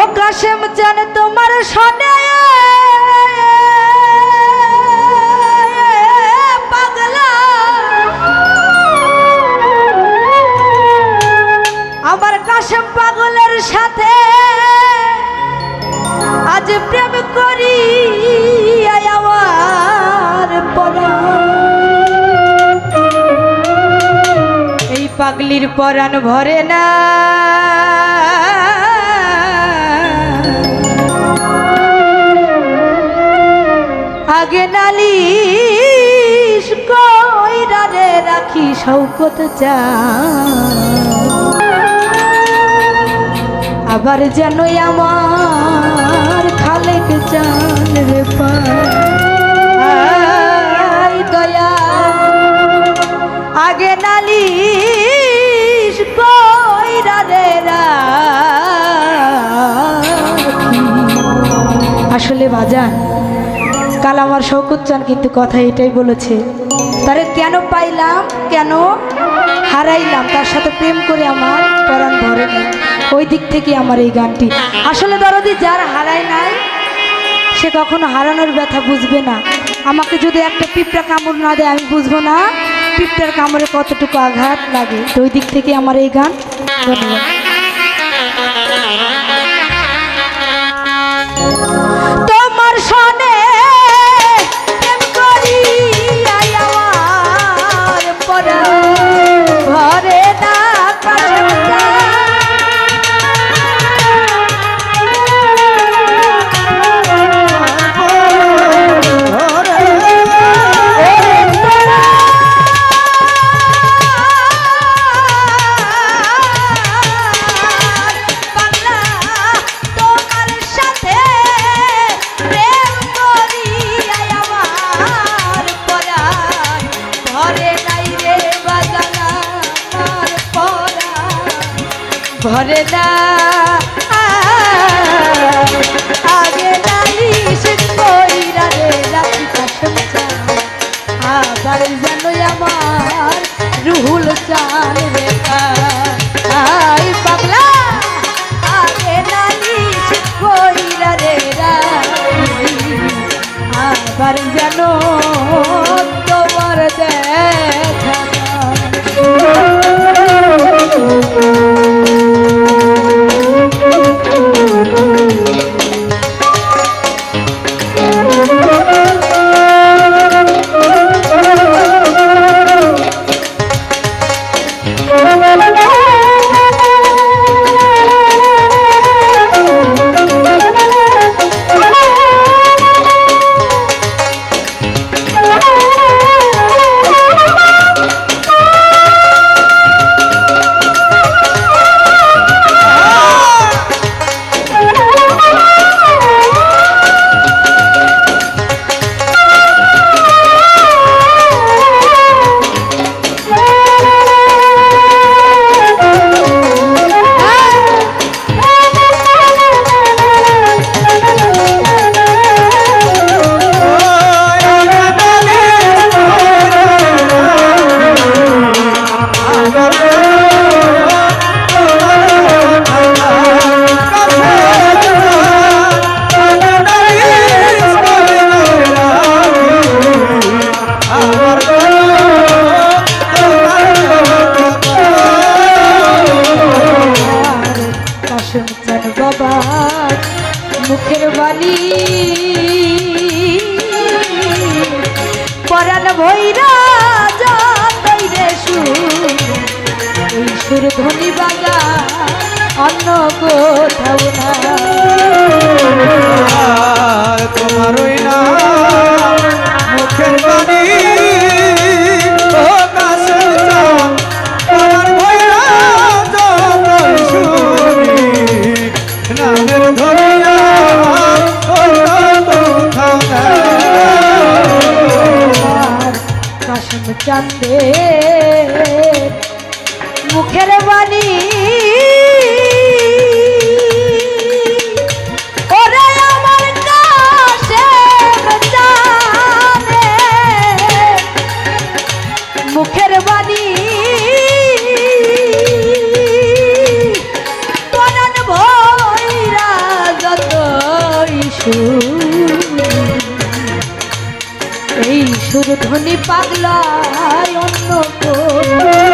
ও কাশেম জান, তোমার সনে পাগলা আমার কাশেম পাগলের সাথে আজ প্রেম করি। এই পাগলির পরাণ ভরে না আগে নালিশ কইরা রে রাখি শৌকত চা আবার যেন আমার খালেক চান রে পাই দয়া, আগে নালিশ। আসলে বাজান কাল আমার শৌকত চান কিন্তু কথা এটাই বলেছে, তারে কেন পাইলাম, কেন হারাইলাম? তার সাথে প্রেম করে আমার পরাণ ভরে ওই দিক থেকে আমার এই গানটি। আসলে দরদি যার হারায় নাই, সে কখনো হারানোর ব্যথা বুঝবে না। আমাকে যদি একটা পিঁপড়া কামড় না দেয়, আমি বুঝব না পিঁপড়ার কামড়ে কতটুকু আঘাত লাগে। তো ওই দিক থেকে আমার এই গান, ধন্যবাদ। ভৈরা যাই রে সুর। এই সুর অন্য কোথাও না। তোমার চান্দে মুখের বাণী ধনী পাগলা অন্য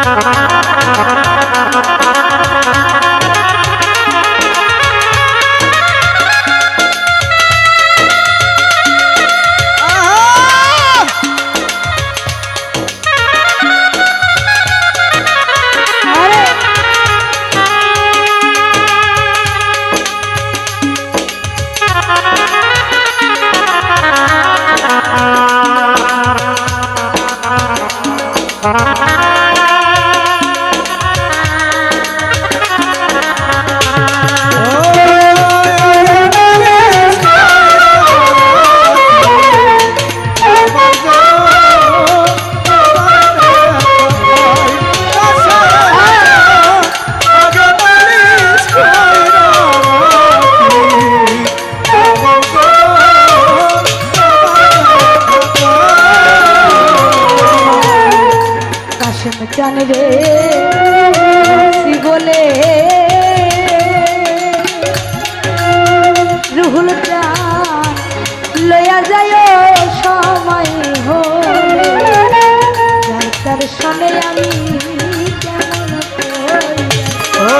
Thank you. যায় সময় হলে তার সনে আমি কেমন ও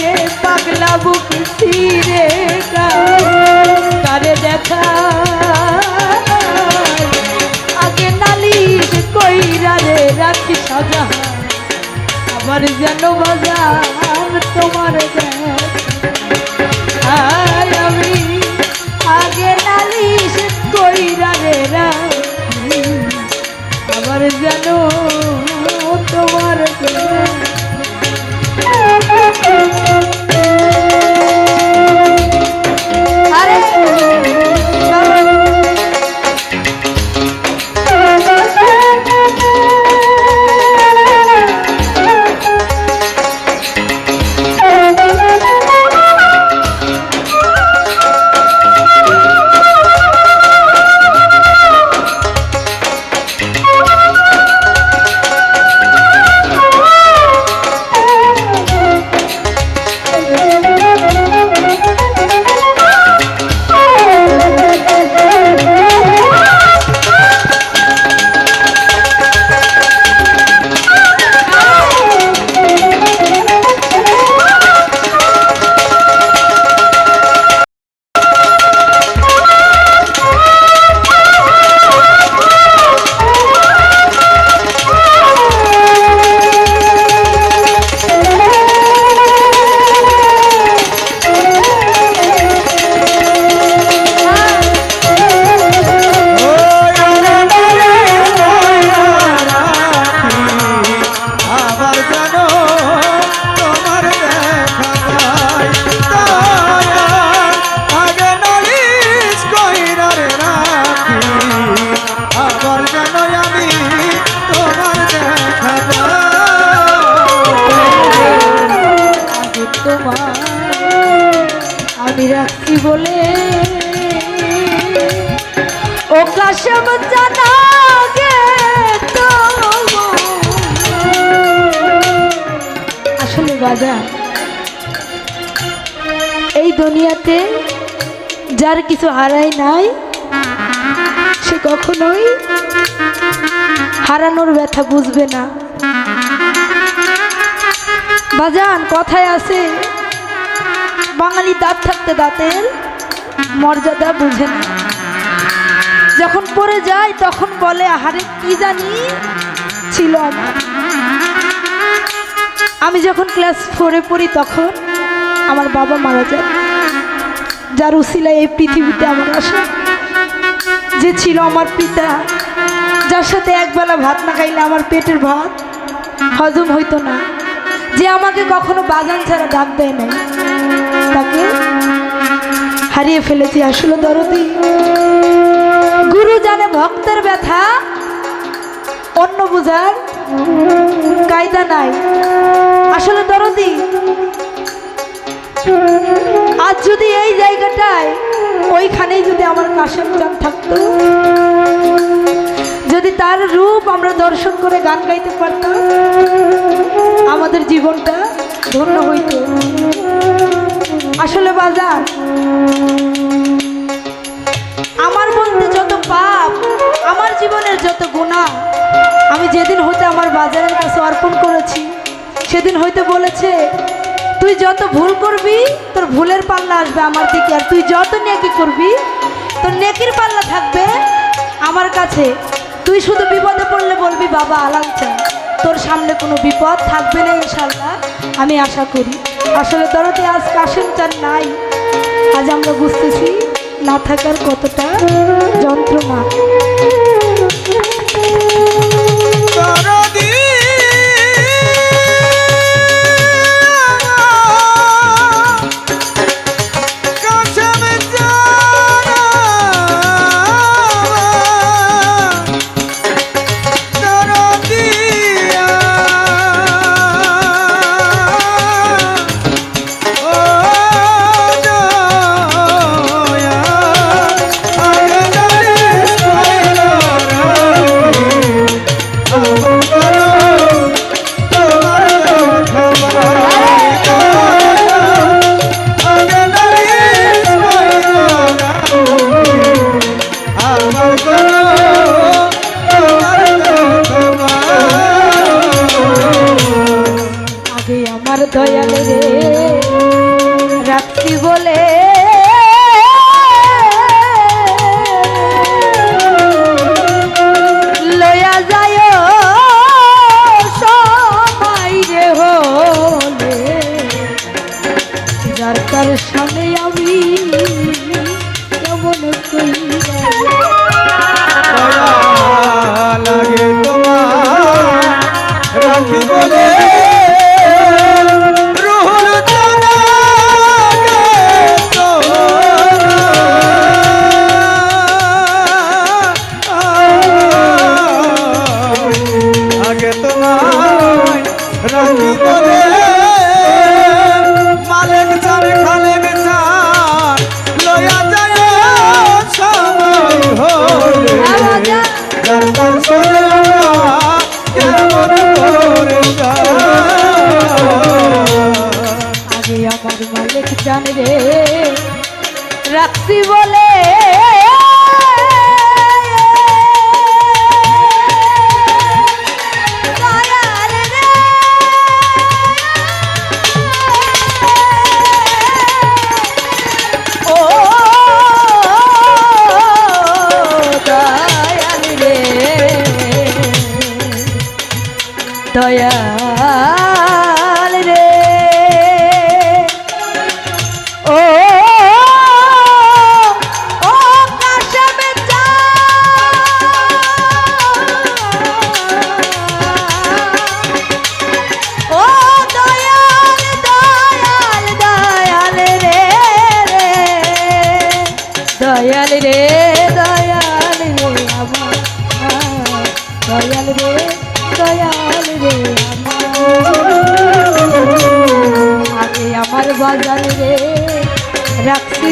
রে পাগলা বুকি ছিড়ে কারে দেখা। আগে নালি কইরা রে রাখি সাজা। আমার যেন বাজার তোমার দেখা এই দুনিয়াতে, যার কিছু হারাই নাই, সে কখনোই হারানোর ব্যথা বুঝবে না। বাজান, কথায় আছে, বাঙালি দাঁত থাকতে দাঁতের মর্যাদা বুঝে না। যখন পড়ে যায়, তখন বলে, আহারে, কি জানি ছিল আমার। আমি যখন ক্লাস ফোরে পড়ি, তখন আমার বাবা মারা যায়। যার উসিলায় এই পৃথিবীতে আমার আসা। যে ছিল আমার পিতা, যার সাথে একবেলা ভাত না খাইলে আমার পেটের ভাত হজম হইতো না। যে আমাকে কখনো বাজান ছাড়া ডাক দেয় নাই, তাকে হারিয়ে ফেলেছি। আসলে দরদি, গুরু জানে ভক্তের ব্যথা অন্য বুঝার কায়দা নাই। আসলে দরদি আজ যদি এই জায়গাটায়, ওইখানেই যদি আমার কাশেম চান থাকতো, যদি তার রূপ আমরা দর্শন করে গান গাইতে পারতাম, আমাদের জীবনটা ধন্য হইত। আসলে বাজার, আমার মধ্যে যত পাপ, আমার জীবনের যত গুণা আমি যেদিন হতে আমার বাজারের কাছে অর্পণ করেছি, সেদিন হইতে বলেছে তুই যত ভুল করবি, তোর ভুলের পাল্লা আসবে আমার দিকে। আর তুই যত নেকি করবি, তোর নেকির পাল্লা থাকবে আমার কাছে। তুই শুধু বিপদে পড়লে বলবি, বাবা, আলাম চাই তোর সামনে কোনো বিপদ থাকবে না ইনশাল্লাহ আমি আশা করি। আসলে দরতে আজ কাশেম চান নাই। আজ আমরা বুঝতেছি, না থাকার কতটা যন্ত্রণা। মালিক জান রে। রাখছি বলে। দয়াল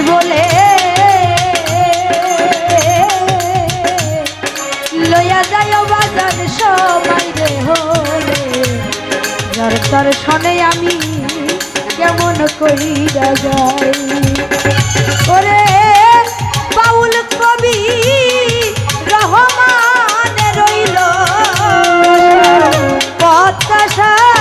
বলে। লইয়া যায় বাজার সবাই রে হলে যার তার শনে আমি কেমন কইরা যায় ওরে বাউল কবি রহমান রইল। পদ্মাশাই